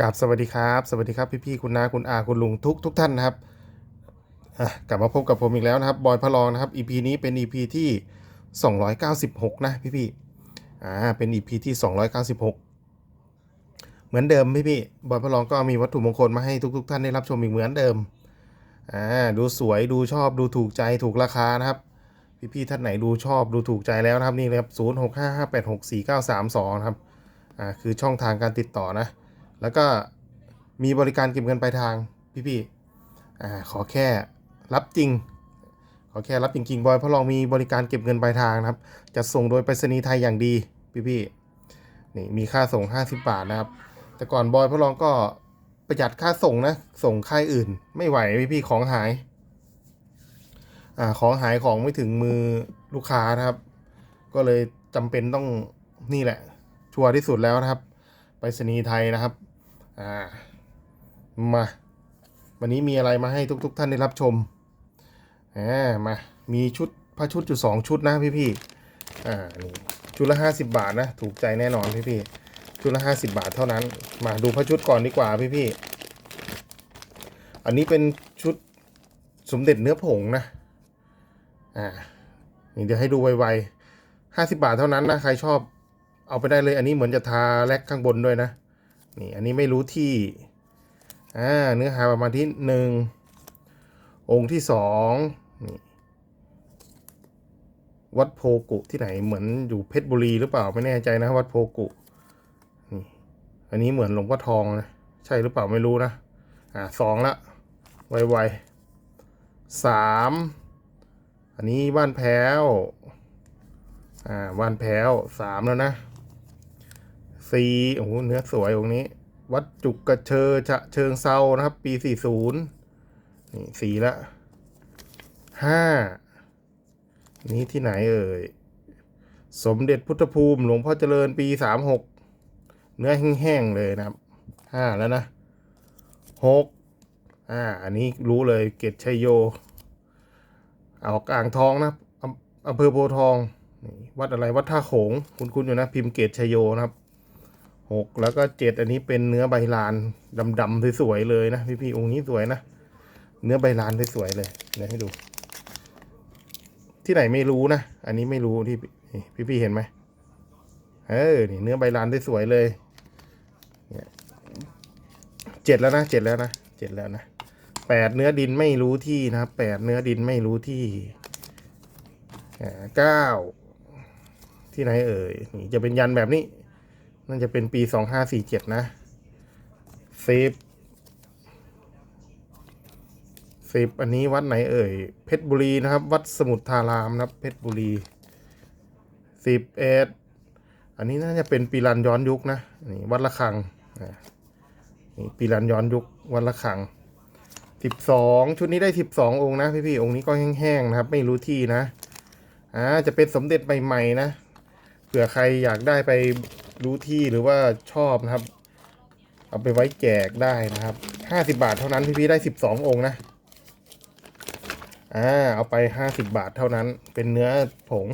กับสวัสดีครับ สวัสดีครับพี่พี่ๆคุณนาคุณอาคุณลุงทุกทุกท่านนะครับกลับมาพบกับผมอีกแล้วนะครับบอยพะลองนะครับ EP นี้เป็น EP ที่ 296 นะพี่พี่ๆอ่าเป็น EP ที่ 296 เหมือนเดิมพี่พี่ๆบอยพะลองก็มีวัตถุมงคลมาให้ทุกทุกๆท่านได้รับชมอีกเหมือนเดิมอ่าดูสวยดูชอบดูถูกใจถูกราคานะครับ พี่พี่ๆท่านไหนดูชอบดูถูกใจแล้วนะครับนี่เลยครับ 0 6 5 5 8 6 4 9 3 2นะครับอ่าคือช่องทางการติดต่อนะ แล้วก็มีบริการเก็บเงินปลายทางพี่ๆอ่าขอแค่รับจริง ขอแค่รับจริงๆบอยเพราะเรามีบริการเก็บเงินปลายทางนะครับ จะส่งโดยไปรษณีย์ไทยอย่างดีพี่ๆนี่มีค่าส่ง 50 บาทนะครับ แต่ก่อนบอยพระลองก็ประหยัดค่าส่งนะ ส่งค่ายอื่น ไม่ไหวพี่ๆของหายอ่าของหายของไม่ถึงมือลูกค้านะครับ ก็เลยจำเป็นต้องนี่แหละชัวร์ที่สุดแล้วนะครับ ไปรษณีย์ไทยนะครับอ่ามาวันนี้มีอะไรมาให้ทุกๆท่านได้รับชมอ่ามามีชุดผ้าชุดอยู่สองชุดนะพี่ๆอ่านี่ชุดละห้าสิบาทนะถูกใจแน่นอนพี่ๆชุดละห้าสิบาทเท่านั้น มาดูผ้าชุดก่อนดีกว่าพี่ๆอันนี้เป็นชุดสมเด็จเนื้อผงนะอ่าเดี๋ยวให้ดูไวๆห้าสิบาทเท่านั้นนะ ใครชอบ เอาไปได้เลย อันนี้เหมือนจะทาแลกข้างบนด้วยนะ นี่อันนี้ไม่รู้ที่ อ่า เนื้อหาประมาณที่หนึ่ง องค์ที่สองนี่ วัดโพกุที่ไหนเหมือนอยู่เพชรบุรีหรือเปล่าไม่แน่ใจนะ วัดโพกุนี่ อันนี้เหมือนหลวงพ่อทองนะ ใช่หรือเปล่าไม่รู้นะ อ่าสองละ ไวๆสาม อันนี้บ้านแพ้วอ่าบ้านแพ้วสามแล้วนะ สี่โอ้โหเนื้อสวยองนี้ วัดจุกกระเชอจะเชิงเซานะครับ ปีสี่ศูนย์นี่สี่ละห้านี้ที่ไหนเอ่ย สมเด็จพุทธภูมิหลวงพ่อเจริญปีสามหกเนื้อแห้งๆเลยนะครับห้าแล้วนะหกอ่า อันนี้รู้เลยเกตชัยโยออกอ่างทองนะอำเภอโพทองนี่วัดอะไรวัดท่าโขง คุณๆอยู่นะ พิมพ์เกตชัยโยนะครับ หกแล้วก็เจ็ดอันนี้เป็นเนื้อใบลานดำๆสวยๆเลยนะพี่ๆองค์นี้สวยนะ เนื้อใบลานสวยๆเลยเดี๋ยวให้ดู ที่ไหนไม่รู้นะ อันนี้ไม่รู้ที่พี่ๆเห็นไหมเออนี่เนื้อใบลานสวยๆเลยเจ็ดแล้วนะเจ็ดแล้วนะเจ็ดแล้วนะแปดเนื้อดินไม่รู้ที่นะครับแปดเนื้อดินไม่รู้ที่เก้าที่ไหนเอ่ยนี่จะเป็นยันแบบนี้ น่าจะเป็นปีสองห้าสี่เจ็ดนะสิบสิบอันนี้วัดไหนเอ่ย เพชรบุรีนะครับ วัดสมุทรทารามนะครับ เพชรบุรีสิบเอ็ดอันนี้น่าจะเป็นปีรันย้อนยุคนะนี่วัดละคังนี่ปีรันย้อนยุควัดละคังสิบสองชุดนี้ได้สิบสององค์นะพี่พี่ๆองค์นี้ก็แห้งๆนะครับ ไม่รู้ที่นะอ่าจะเป็นสมเด็จใหม่ๆนะเผื่อใครอยากได้ไป รู้ที่หรือว่าชอบนะครับ เอาไปไว้แจกได้นะครับห้าสิบาทเท่านั้นพี่พี่ได้สิบสององค์นะอ่าเอาไปห้าสิบาทเท่านั้น เป็นเนื้อผง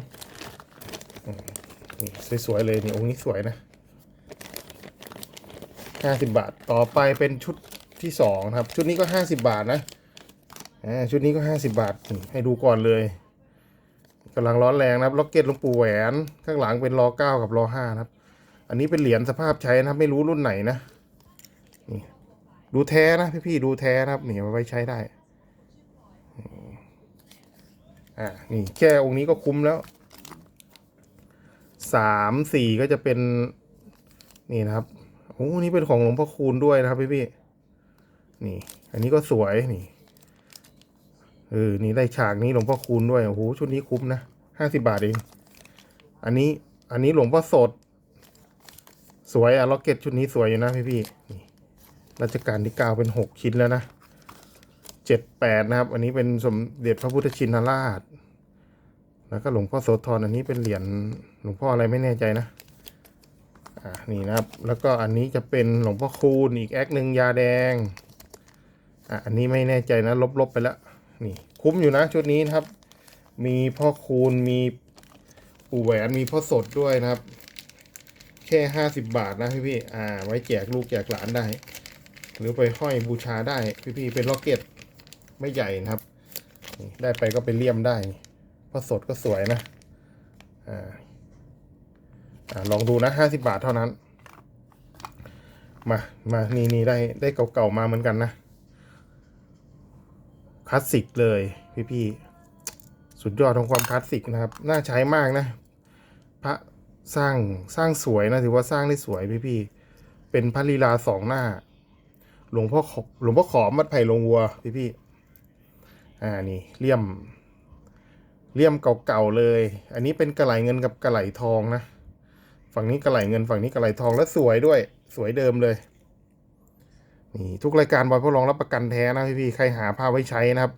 สวยๆเลยนี่องค์นี้สวยนะห้าสิบาทต่อไปเป็นชุดที่สองครับ ชุดนี้ก็ห้าสิบาทนะอ่าชุดนี้ก็ห้าสิบาทให้ดูก่อนเลยกำลังร้อนแรงนะครับล็อกเก็ตลงปูแหวน ข้างหลังเป็นรอเก้ากับรอห้านะครับ อันนี้เป็นเหรียญสภาพใช้นะครับ ไม่รู้รุ่นไหนนะนี่ดูแท้นะพี่ๆดูแท้นะครับนี่เอาไว้ใช้ได้อ่านี่แค่องค์นี้ก็คุ้มแล้วสามสี่ก็จะเป็นนี่นะครับโอ้นี่เป็นของหลวงพ่อคูณด้วยนะครับพี่ๆนี่ อันนี้ก็สวยนี่เออนี่ได้ฉากนี้หลวงพ่อคูณด้วยโอ้โหชุดนี้คุ้มนะห้าสิบาทเองอันนี้อันนี้หลวงพ่อสด สวยอะล็อกเก็ตชุดนี้สวยอยู่นะพี่พี่นี่รัชกาลที่เก้าเป็นหกชิ้นแล้วนะเจ็ดแปดนะครับ อันนี้เป็นสมเด็จพระพุทธชินราช แล้วก็หลวงพ่อโสธรอันนี้เป็นเหรียญหลวงพ่ออะไรไม่แน่ใจนะอ่านี่นะครับ แล้วก็อันนี้จะเป็นหลวงพ่อคูณอีกแอคหนึ่งยาแดงอะอันนี้ไม่แน่ใจนะ ลบๆไปแล้วนี่คุ้มอยู่นะชุดนี้นะครับ มีพ่อคูณมีปู่แหวนมีพ่อสดด้วยนะครับ แค่ห้าสิบบาทนะพี่พี่อ่า ไว้แจกลูกแจกหลานได้ หรือไปห้อยบูชาได้พี่พี่เป็นล็อกเก็ตไม่ใหญ่นะครับ ได้ไปก็ไปเลี่ยมได้พระสดก็สวยนะ อ่าอ่าลองดูนะห้าสิบาทเท่านั้น มา มานี่นี่ได้ได้เก่าๆมาเหมือนกันนะ คลาสสิกเลยพี่ๆสุดยอดของความคลาสสิกนะครับ น่าใช้มากนะ พระ สร้างสร้างสวยนะถือว่าสร้างได้สวยพี่ๆเป็นพระลีลาสองหน้า หลวงพ่อขหลวงพ่อขอมัดไผ่ลงวัวพี่ๆอ่านี่เลี่ยมเลี่ยมเก่าๆเลย อันนี้เป็นกระไหลเงินกับกระไหลทองนะ ฝั่งนี้กระไหลเงินฝั่งนี้กระไหลทองและสวยด้วย สวยเดิมเลย นี่ ทุกรายการบอยพ่อรองรับประกันแท้นะพี่ๆใครหาผ้าไว้ใช้นะครับ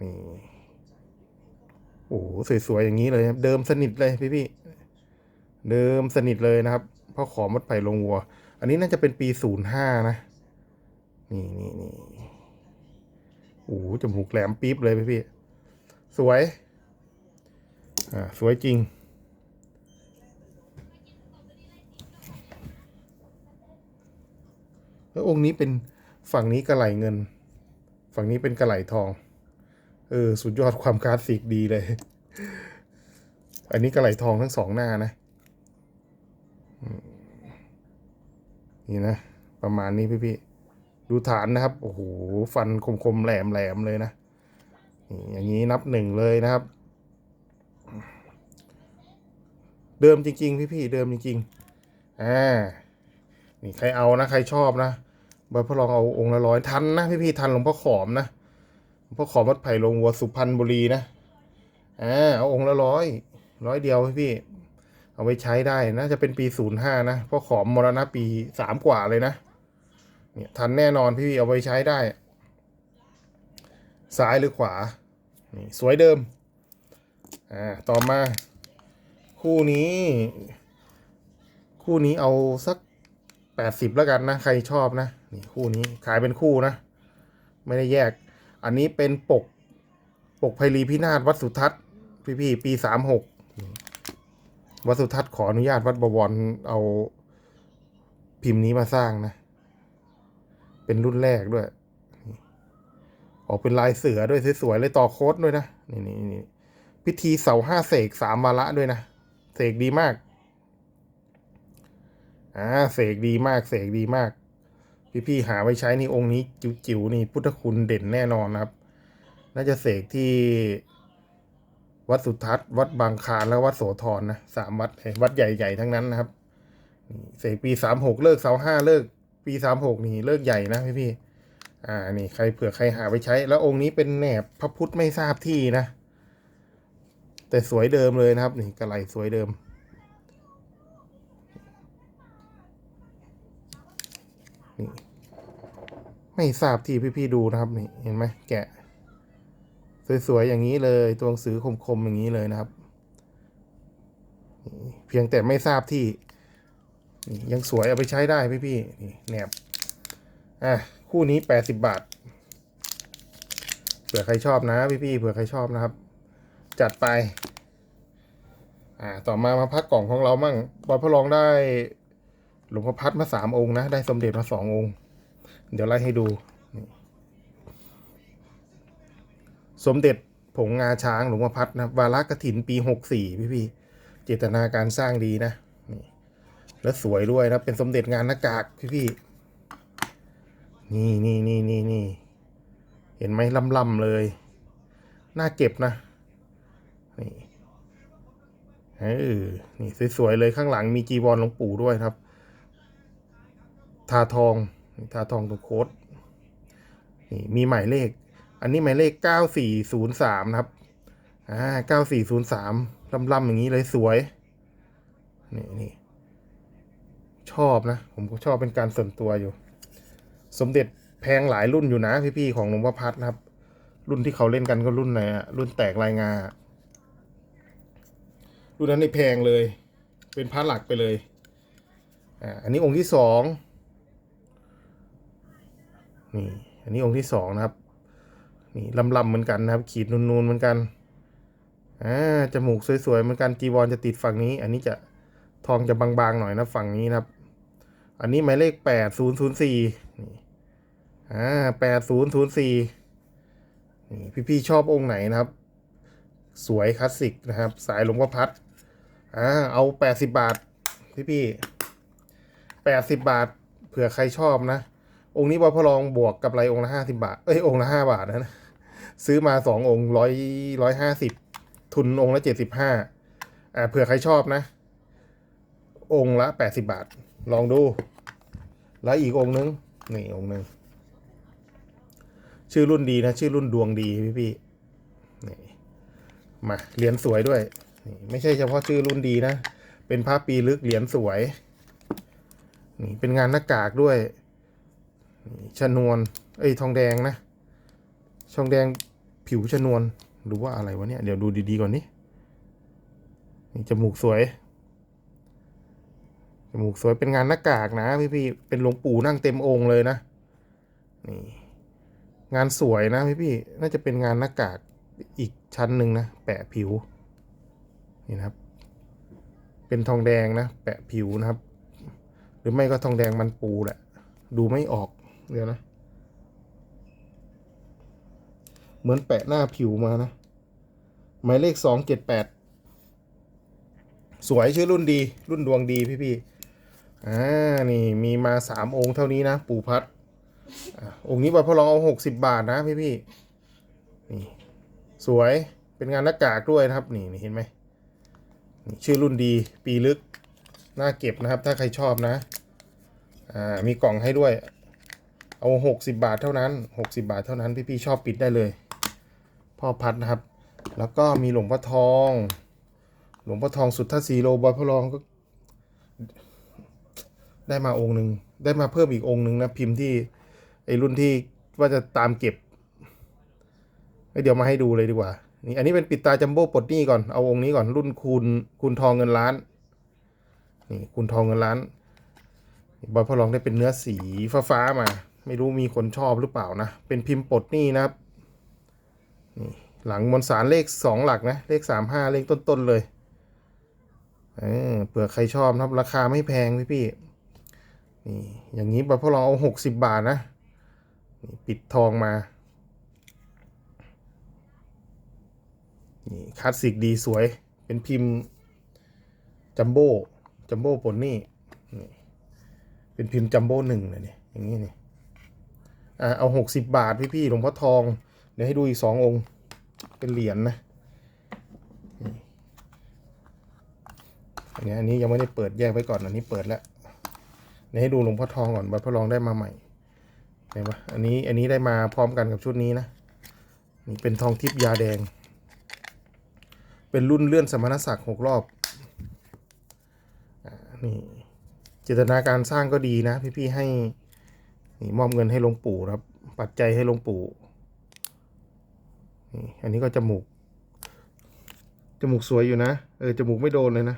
นี่ โอ้โหสวยๆอย่างนี้เลยครับ เดิมสนิทเลยพี่ๆ เดิมสนิทเลยนะครับพ่อขอมัดไผ่ลงวัว อันนี้น่าจะเป็นปีศูนย์ห้านะ นี่นี่นี่โอ้โหจมูกแหลมปี๊บเลยพี่ๆสวย อ่า สวยจริง แล้วองค์นี้เป็นฝั่งนี้กระไหลเงิน ฝั่งนี้เป็นกระไหลทอง เออ สุดยอดความคลาสสิกดีเลย อันนี้กระไหลทองทั้งสองหน้านะ นี่นะ ประมาณนี้พี่พี่ดูฐานนะครับ โอ้โห ฟันคมๆแหลมๆเลยนะนี่อย่างนี้นับหนึ่งเลยนะครับ เดิมจริงๆพี่พี่ๆเดิมจริงๆอ่านี่ใครเอานะ ใครชอบนะบอยพ่อลองเอาองค์ละร้อยทันนะพี่พี่ๆทันหลวงพ่อขอมนะหลวงพ่อขอมวัดไผ่ลงวัวสุพรรณบุรีนะอ่าเอาองค์ละร้อยร้อยเดียวพี่พี่ เอาไว้ใช้ได้น่าจะเป็นปีศูนย์ห้านะพ่อขอมมรณะปีสามกว่าเลยนะ เนี่ยทันแน่นอนพี่เอาไว้ใช้ได้ ซ้ายหรือขวา นี่สวยเดิม อ่า ต่อมา คู่นี้ คู่นี้เอาสักแปดสิบแล้วกันนะ ใครชอบนะ นี่คู่นี้ขายเป็นคู่นะ ไม่ได้แยก อันนี้เป็นปก ปกไพลีพินาศวัดสุทัศน์ พี่พี่ๆปีสามหก วัดสุทัศน์ขออนุญาตวัดบวรเอาพิมพ์นี้มาสร้างนะ เป็นรุ่นแรกด้วย ออกเป็นลายเสือด้วยสวยๆเลยต่อโค้ดด้วยนะ นี่นี่นี่พิธีเสาห้าเสกสามวาระด้วยนะ เสกดีมาก อ่า เสกดีมาก เสกดีมาก พี่ๆหาไว้ใช้นี่องค์นี้จิ๋วๆนี่พุทธคุณเด่นแน่นอนนะครับ น่าจะเสกที่ วัดสุทัศน์วัดบางคานและวัดโสธรนะสามวัดวัดใหญ่ๆทั้งนั้นนะครับเสกปีสามหกเลิกเสาห้าเลิก ปีสามหกนี่เลิกใหญ่นะพี่ๆอ่านี่ใครเผื่อใครหาไว้ใช้ แล้วองค์นี้เป็นแหนบพระพุทธไม่ทราบที่นะ แต่สวยเดิมเลยนะครับ นี่กระไหลสวยเดิม นี่ไม่ทราบที่พี่ๆดูนะครับนี่เห็นไหมแกะ สวยๆอย่างนี้เลย ตัวหนังสือคมๆอย่างนี้เลยนะครับ เพียงแต่ไม่ทราบที่ ยังสวยเอาไปใช้ได้พี่ๆนี่แหนบอะคู่นี้แปดสิบบาทเผื่อใครชอบนะพี่ๆเผื่อใครชอบนะครับ จัดไป อ่าต่อมามาพักกล่องของเรามั่งบอยพระรองได้หลวงพ่อพัดมาสามองค์นะ ได้สมเด็จมาสององค์ เดี๋ยวไล่ให้ดูนี่ สมเด็จผงงาช้างหลวงพ่อพัดนะวาระกระถินปีหกสี่พี่พี่เจตนาการสร้างดีนะนี่แล้วสวยด้วยนะเป็นสมเด็จงานหน้ากากพี่พี่นี่นี่นี่นี่นี่เห็นไหมล่ำๆเลย น่าเก็บนะ นี่เออนี่สวยๆเลยข้างหลังมีจีวรหลวงปู่ด้วยครับ ทาทอง ทาทองตรงโค้ดนี่มีหมายเลข อันนี้หมายเลขเก้าสี่ศูนย์สามนะครับ อ่าเก้าสี่ศูนย์สามล่ำๆอย่างนี้เลยสวย นี่นี่ ชอบนะ ผมก็ชอบเป็นการส่วนตัวอยู่ สมเด็จแพงหลายรุ่นอยู่นะพี่ๆของหลวงพ่อพัดนะครับ รุ่นที่เขาเล่นกันก็รุ่นไหนอะรุ่นแตกลายงา รุ่นนั้นนี่แพงเลย เป็นพระหลักไปเลย อ่า อันนี้องค์ที่สอง นี่ อันนี้องค์ที่สองนะครับ นี่ลำๆเหมือนกันนะครับ ขีดนูนๆเหมือนกันอ่าจมูกสวยๆเหมือนกันจีวรจะติดฝั่งนี้ อันนี้จะทองจะบางๆหน่อยนะฝั่งนี้นะครับ อันนี้หมายเลขแปดศูนย์ศูนย์สี่นี่อ่าแปดศูนย์ศูนย์สี่นี่พี่ๆชอบองค์ไหนนะครับ สวยคลาสสิกนะครับ สายหลวงพ่อพัดอ่าเอาแปดสิบบาทพี่ๆแปดสิบบาทเผื่อใครชอบนะ องค์นี้บอพลองบวกกับไรองค์ละห้าสิบาท เอ้ยองค์ละห้าบาทนะ ซื้อมาสององค์ร้อยร้อยห้าสิบทุนองค์ละเจ็ดสิบห้าอ่าเผื่อใครชอบนะ องค์ละแปดสิบาท ลองดู แล้วอีกองค์นึง นี่องค์นึง ชื่อรุ่นดีนะ ชื่อรุ่นดวงดีพี่พี่นี่มาเหรียญสวยด้วยนี่ไม่ใช่เฉพาะชื่อรุ่นดีนะ เป็นภาพปีลึกเหรียญสวย นี่เป็นงานหน้ากากด้วยนี่ชนวน เอ้ยทองแดงนะ ทองแดงผิวชนวนหรือว่าอะไรวะเนี่ย เดี๋ยวดูดีๆก่อนนี่นี่จมูกสวย จมูกสวยเป็นงานหน้ากากนะพี่พี่ๆเป็นหลวงปู่นั่งเต็มองค์เลยนะ นี่ งานสวยนะพี่พี่ๆน่าจะเป็นงานหน้ากากอีกชั้นหนึ่งนะ แปะผิว นี่นะครับ เป็นทองแดงนะ แปะผิวนะครับ หรือไม่ก็ทองแดงมันปูแหละ ดูไม่ออก เดี๋ยวนะ เหมือนแปะหน้าผิวมานะ หมายเลขสองเจ็ดแปดสวยชื่อรุ่นดี รุ่นดวงดีพี่พี่อ่า นี่มีมาสามองค์เท่านี้นะ ปู่พัดอองค์นี้บอยพ่อรองเอาหกสิบบาทนะพี่พี่นี่สวยเป็นงานหน้ากากด้วยนะครับ นี่นี่เห็นไหมนี่ชื่อรุ่นดีปีลึกน่าเก็บนะครับ ถ้าใครชอบนะ อ่า มีกล่องให้ด้วย เอาหกสิบาทเท่านั้นหกสิบาทเท่านั้น พี่ๆชอบปิดได้เลย พ่อพัดนะครับ แล้วก็มีหลวงพ่อทอง หลวงพ่อทองสุทธาสีโลบอยพระรองก็ได้มาองค์หนึ่งได้มาเพิ่มอีกองค์หนึ่งนะพิมพ์ที่ไอรุ่นที่ว่าจะตามเก็บเดี๋ยวมาให้ดูเลยดีกว่า นี่อันนี้เป็นปิดตาจัมโบ้ปลดหนี้ก่อน เอาองค์นี้ก่อนรุ่นคูณคูณทองเงินล้าน นี่คูณทองเงินล้าน บอยพระรองได้เป็นเนื้อสีฟ้าๆมา ไม่รู้มีคนชอบหรือเปล่านะ เป็นพิมพ์ปลดหนี้นะครับ หลังมวลสารเลขสองหลักนะ เลขสามห้าเลขต้น ๆ เลยเออเผื่อใครชอบครับ ราคาไม่แพงพี่พี่นี่อย่างนี้บอยพระรองเอาหกสิบบาทนะนี่ปิดทองมา นี่คลาสสิกดีสวยเป็นพิมพ์ จัมโบ้จัมโบ้ปลดหนี้เป็นพิมพ์จัมโบ้หนึ่งเลยเนี่ยอย่างนี้นี่อ่าเอาหกสิบบาทพี่พี่หลวงพ่อทอง เดี๋ยวให้ดูอีกสององค์ เป็นเหรียญนะนี่อันนี้อันนี้ยังไม่ได้เปิดแยกไว้ก่อนอันนี้เปิดแล้วเดี๋ยวให้ดูหลวงพ่อทองก่อนวัดพระรองได้มาใหม่เห็นปะอันนี้อันนี้ได้มาพร้อมกันกับชุดนี้นะนี่เป็นทองทิพย์ยาแดง เป็นรุ่นเลื่อนสมณศักดิ์หกรอบอนี่เจตนาการสร้างก็ดีนะ พี่ๆให้นี่มอบเงินให้หลวงปู่ครับ ปัจจัยให้หลวงปู่ นี่อันนี้ก็จมูก จมูกสวยอยู่นะ เออ จมูกไม่โดนเลยนะ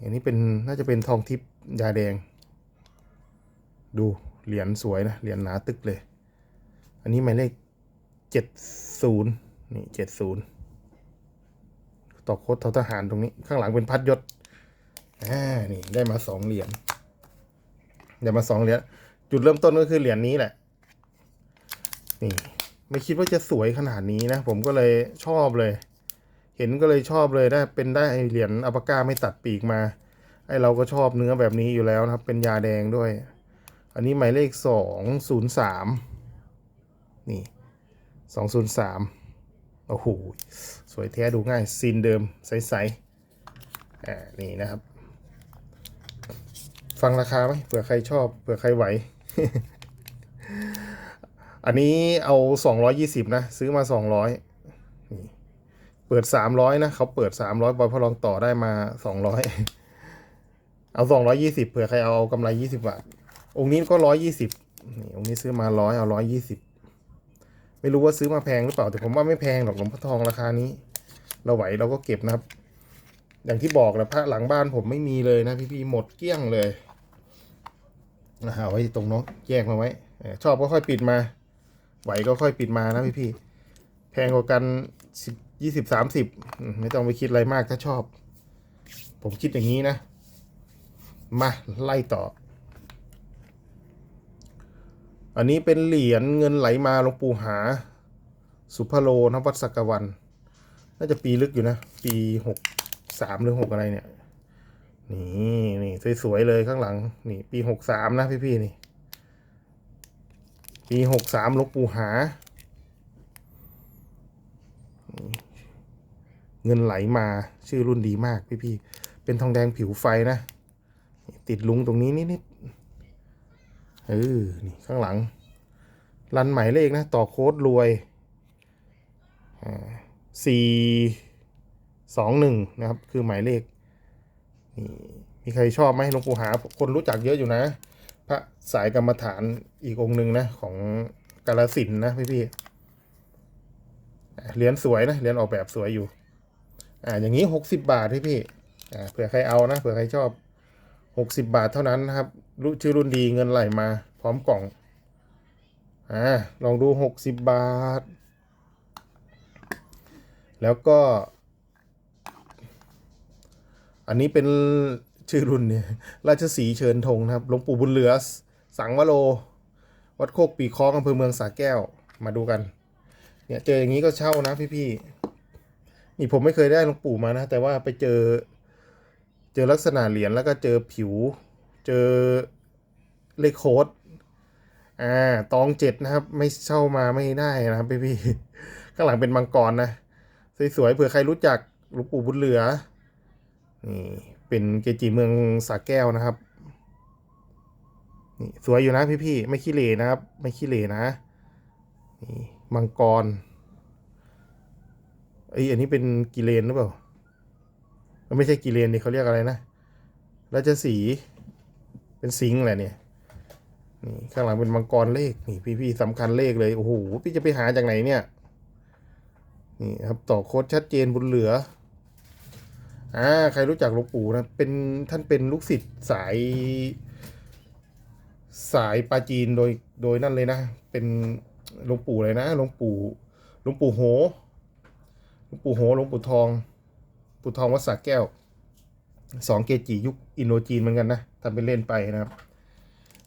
อันนี้เป็นน่าจะเป็นทองทิพย์ยาแดง ดูเหรียญสวยนะ เหรียญหนาตึกเลย อันนี้หมายเลขเจ็ดศูนย์นี่เจ็ดศูนย์ต่อโคตรทหารตรงนี้ ข้างหลังเป็นพัดยศ อ่า นี่ได้มาสองเหรียญ ได้มาสองเหรียญ จุดเริ่มต้นก็คือเหรียญนี้แหละ นี่ ไม่คิดว่าจะสวยขนาดนี้นะ ผมก็เลยชอบเลย เห็นก็เลยชอบเลยได้เป็นได้เหรียญอัปก้าไม่ตัดปีกมาไอเราก็ชอบเนื้อแบบนี้อยู่แล้วนะครับ เป็นยาแดงด้วย อันนี้หมายเลขสองศูนย์สามนี่สองศูนย์สามโอ้โหสวยแท้ดูง่ายซีนเดิมใสๆอ่านี่นะครับ ฟังราคาไหมเผื่อใครชอบเผื่อใครไหว อันนี้เอาสองร้อยยี่สิบนะ ซื้อมาสองร้อยนี่เปิดสามร้อยนะเขาเปิดสามร้อยบอยพอลองต่อได้มาสองร้อยเอาสองร้อยยี่สิบเผื่อใครเอากำไรยี่สิบาท องค์นี้ก็ร้อยยี่สิบนี่องค์นี้ซื้อมาร้อยเอาร้อยยี่สิบไม่รู้ว่าซื้อมาแพงหรือเปล่า แต่ผมว่าไม่แพงหรอกหลวงพ่อทองราคานี้ เราไหวเราก็เก็บนะครับ อย่างที่บอกแหละพระหลังบ้านผมไม่มีเลยนะพี่ๆหมดเกลี้ยงเลยนะฮะเอาไว้ตรงน้องแยกมาไว้ ชอบก็ค่อยปิดมา ไหวก็ค่อยปิดมานะพี่ๆแพงกว่ากันสิบยี่สิบสามสิบไม่ต้องไปคิดอะไรมากถ้าชอบ ผมคิดอย่างนี้นะ มาไล่ต่อ อันนี้เป็นเหรียญเงินไหลมาหลวงปู่หา สุภโลนวัดสักวัน น่าจะปีลึกอยู่นะ ปีหกสามหรือหกอะไรเนี่ย นี่นี่สวยๆเลยข้างหลัง นี่ ปีหกสามนะพี่ๆนี่ ปีหกสามลวงปู่หา เงินไหลมาชื่อรุ่นดีมากพี่ๆเป็นทองแดงผิวไฟนะ ติดลุงตรงนี้นิดๆเออนี่ข้างหลัง รันหมายเลขนะ ต่อโค้ดรวยสี่สองหนึ่งนะครับ คือหมายเลขนี่มีใครชอบไหมหลวงปู่หา คนรู้จักเยอะอยู่นะ พระสายกรรมฐานอีกองค์หนึ่งนะ ของกาลสินนะพี่ๆอ่เหรียญสวยนะเหรียญออกแบบสวยอยู่ อ่าอย่างนี้หกสิบบาทพี่พี่อ่าเผื่อใครเอานะเผื่อใครชอบหกสิบบาทเท่านั้นนะครับรู้ชื่อรุ่นดีเงินไหลมา พร้อมกล่องอ่าลองดูหกสิบบาท แล้วก็ อันนี้เป็น ชื่อรุ่นเนี่ยราชสีเชิญธงนะครับหลวงปู่บุญเหลือ สังวโร วัดโคกปีคองอำเภอเมืองสาแก้วมาดูกัน เนี่ยเจออย่างนี้ก็เช่านะพี่ๆนี่ผมไม่เคยได้หลวงปู่มานะ แต่ว่าไปเจอ เจอลักษณะเหรียญแล้วก็เจอผิว เจอเลขโค้ดอ่าตองเจ็ดนะครับ ไม่เช่ามาไม่ได้นะครับพี่พี่ๆข้างหลังเป็นมังกรนะสวยๆเผื่อใครรู้จักหลวงปู่บุญเหลือ นี่เป็นเกจิเมืองสาแก้วนะครับนี่สวยอยู่นะพี่พี่ๆไม่ขี้เหร่นะครับ ไม่ขี้เหร่นะนี่มังกรไออันนี้เป็นกิเลนหรือเปล่ามันไม่ใช่กิเลนนี่เขาเรียกอะไรนะราชสีเป็นสิงห์แหละเนี่ยนี่ข้างหลังเป็นมังกรเลขนี่พี่พี่ๆสำคัญเลขเลยโอ้โหพี่จะไปหาจากไหนเนี่ยนี่ครับต่อโค้ดชัดเจนบุญเหลือ อ่าใครรู้จักหลวงปู่นะเป็นท่านเป็นลูกศิษย์สาย สายปาจีนโดยโดยนั่นเลยนะ เป็นหลวงปู่เลยนะหลวงปู่หลวงปู่โหหลวงปู่โหหลวงปู่ทองปู่ทองวัดสระแก้วสองเกจิยุคอินโดจีนเหมือนกันนะทำเป็นเล่นไปนะครับ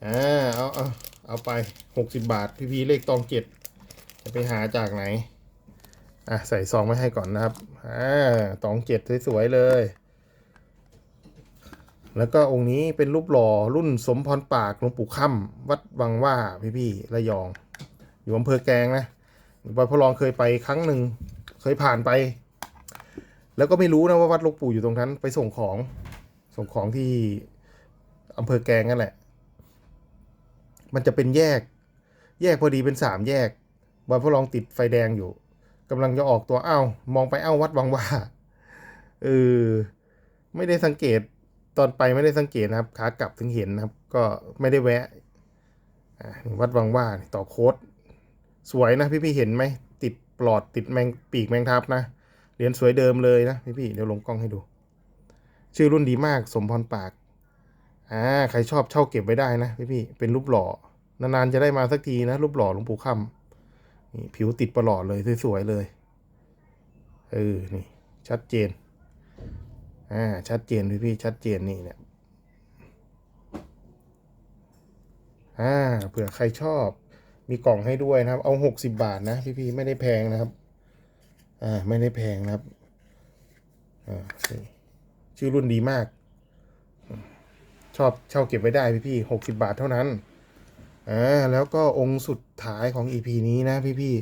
อ่าเอาเอาเอาไปหกสิบบาทพี่พีเลขตองเจ็ดจะไปหาจากไหนอะใส่ซองไว้ให้ก่อนนะครับ อ่าตองเจ็ดสวยๆเลย แล้วก็องค์นี้เป็นรูปหล่อรุ่นสมพรปากหลวงปู่ค่ำวัดวังว่าพี่ๆระยอง อยู่อำเภอแกงนะบอยพอลองเคยไปครั้งหนึ่งเคยผ่านไป แล้วก็ไม่รู้นะว่าวัดหลวงปู่อยู่ตรงนั้นไปส่งของส่งของที่อำเภอแกงนั่นแหละ มันจะเป็นแยก แยกพอดีเป็นสามแยกบอยพอลองติดไฟแดงอยู่ กำลังจะออกตัวอ้าวมองไปอ้าววัดวังว่าเออไม่ได้สังเกตตอนไปไม่ได้สังเกตนะครับขากลับถึงเห็นนะครับ ก็ไม่ได้แวะวัดวังว่านี่ต่อโค้ดสวยนะพี่พี่เห็นไหมติดปลอดติดแมงปีกแมงทับนะเหรียญสวยเดิมเลยนะพี่พี่เดี๋ยวลงกล้องให้ดู ชื่อรุ่นดีมากสมพรปากอ่าใครชอบเช่าเก็บไว้ได้นะพี่พี่เป็นรูปหล่อนานๆจะได้มาสักทีนะรูปหล่อหลวงปู่ค่ำ นี่ผิวติดประหลอดเลยสวยๆเลย เออ นี่ ชัดเจน อ่า ชัดเจนพี่พี่ๆชัดเจนนี่เนี่ย อ่า เผื่อใครชอบ มีกล่องให้ด้วยนะครับ เอาหกสิบาทนะพี่พี่ๆไม่ได้แพงนะครับ อ่า ไม่ได้แพงนะครับ อ่านี่ชื่อรุ่นดีมาก ชอบเช่าเก็บไว้ได้พี่พี่หกสิบาทเท่านั้น อ่าแล้วก็องค์สุดท้ายของ EP นี้นะพี่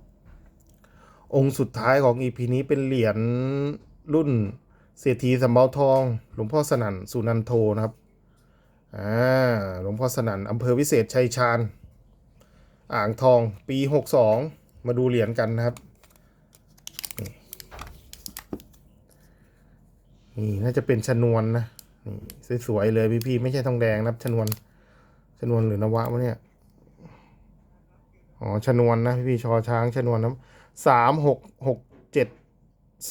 ๆองค์สุดท้ายของ EP นี้เป็นเหรียญรุ่นเศรษฐีสำเภาทอง หลวงพ่อสนั่นสุนันโทนะครับอ่าหลวงพ่อสนั่นอำเภอวิเศษชัยชาญ อ่างทองปีหกสองมาดูเหรียญกันนะครับนี่นี่น่าจะเป็นชนวนนะนี่สวยๆเลยพี่ๆไม่ใช่ทองแดงนะครับชนวน ชนวนหรือนวะวะเนี่ย อ๋อ ชนวนนะพี่ๆชอช้างชนวนนะสามหกหกเจ็ด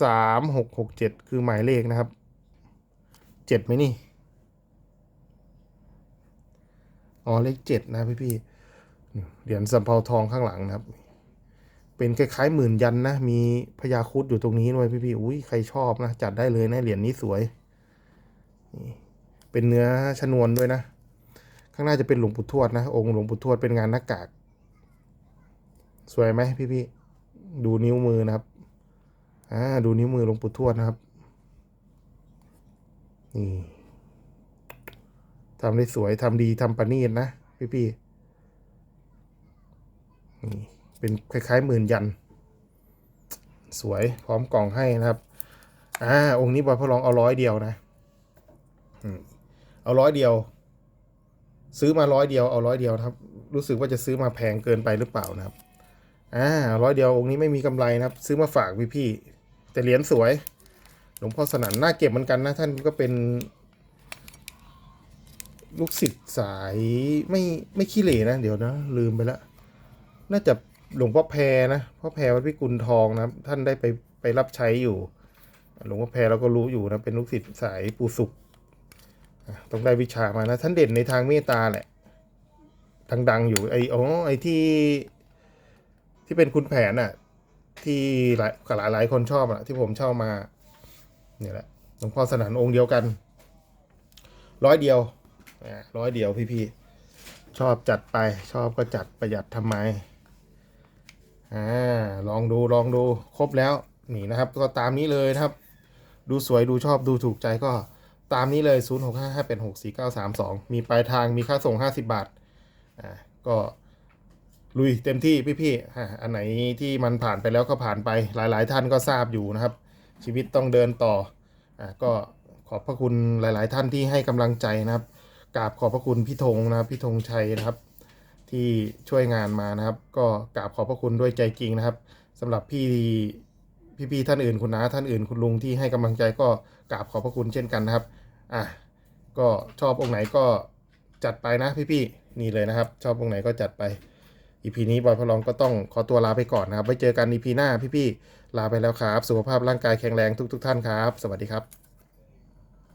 สามหกหกเจ็ดคือหมายเลขนะครับ เจ็ดไหมนี่ อ๋อ เลขเจ็ดนะพี่ๆเหรียญสำเภาทองข้างหลังนะครับ เป็นคล้ายๆหมื่นยันนะ มีพญาครุดอยู่ตรงนี้ด้วยพี่ๆอุ้ยใครชอบนะ จัดได้เลยนะ เหรียญนี้สวย เป็นเนื้อชนวนด้วยนะางหน้าจะเป็นหลวงปู่ทวดนะ องค์หลวงปู่ทวดเป็นงานหน้ากาก สวยไหมพี่พี่ๆดูนิ้วมือนะครับอ่าดูนิ้วมือหลวงปู่ทวดนะครับนี่ทำได้สวยทำดีทำประณีตนะพี่พี่ๆนี่เป็นคล้ายๆหมื่นยัน สวยพร้อมกล่องให้นะครับอ่าองค์นี้บอยพอลองเอาร้อยเดียวนะเอาร้อยเดียว ซื้อมาร้อยเดียวเอาร้อยเดียวครับ รู้สึกว่าจะซื้อมาแพงเกินไปหรือเปล่านะครับอ่าร้อยเดียวองค์นี้ไม่มีกำไรนะครับ ซื้อมาฝากพี่พี่แต่เหรียญสวย หลวงพ่อสนั่นน่าเก็บเหมือนกันนะท่านก็เป็น ลูกศิษย์สายไม่ไม่ขี้เหร่นะ เดี๋ยวนะ ลืมไปล้วน่าจะหลวงพ่อแพรนะพ่อแพรวัดพิกุลทองนะท่านได้ไปไปรับใช้อยู่ หลวงพ่อแพรเราก็รู้อยู่นะเป็นลูกศิษย์สายปูสุข ต้องได้วิชามานะท่านเด่นในทางเมตตาแหละดังๆอยู่ไอ้อ๋อไอ้ที่ที่เป็นคุณแผนน่ะที่หลายหลายหลายคนชอบอะที่ผมชอบมาเนี่ยแหละหลวงพ่อสนานองค์เดียวกัน ร้อยเดียวร้อยเดียวพี่ๆชอบจัดไปชอบก็จัดประหยัดทำไมอ่าลองดูลองดูครบแล้วนี่นะครับ ก็ตามนี้เลยนะครับ ดูสวยดูชอบดูถูกใจก็ ตามนี้เลย 0 6 5 5 8 6 4 9 3 2 มีปลายทางมีค่าส่ง 50 บาท อ่า ก็ลุยเต็มที่พี่ๆอ่าอันไหนที่มันผ่านไปแล้วก็ผ่านไปหลายๆ ท่านก็ทราบอยู่นะครับ ชีวิตต้องเดินต่อ อ่า ก็ขอบพระคุณหลาย ๆ ท่านที่ให้กำลังใจนะครับกราบขอบพระคุณพี่ธงนะครับพี่ธงชัยนะครับ ที่ช่วยงานมานะครับ ก็กราบขอบพระคุณด้วยใจจริงนะครับสำหรับพี่พี่ๆท่านอื่นคุณน้าท่านอื่นคุณลุงที่ให้กำลังใจก็กราบขอบพระคุณเช่นกันนะครับ อะก็ชอบองค์ไหนก็จัดไปนะพี่ๆนี่เลยนะครับ ชอบองค์ไหนก็จัดไปอีพีนี้บอยพลองก็ต้องขอตัวลาไปก่อนนะครับไว้เจอกันอีพีหน้าพี่ๆลาไปแล้วครับ สุขภาพร่างกายแข็งแรงทุก ๆ ท่านครับ สวัสดีครับ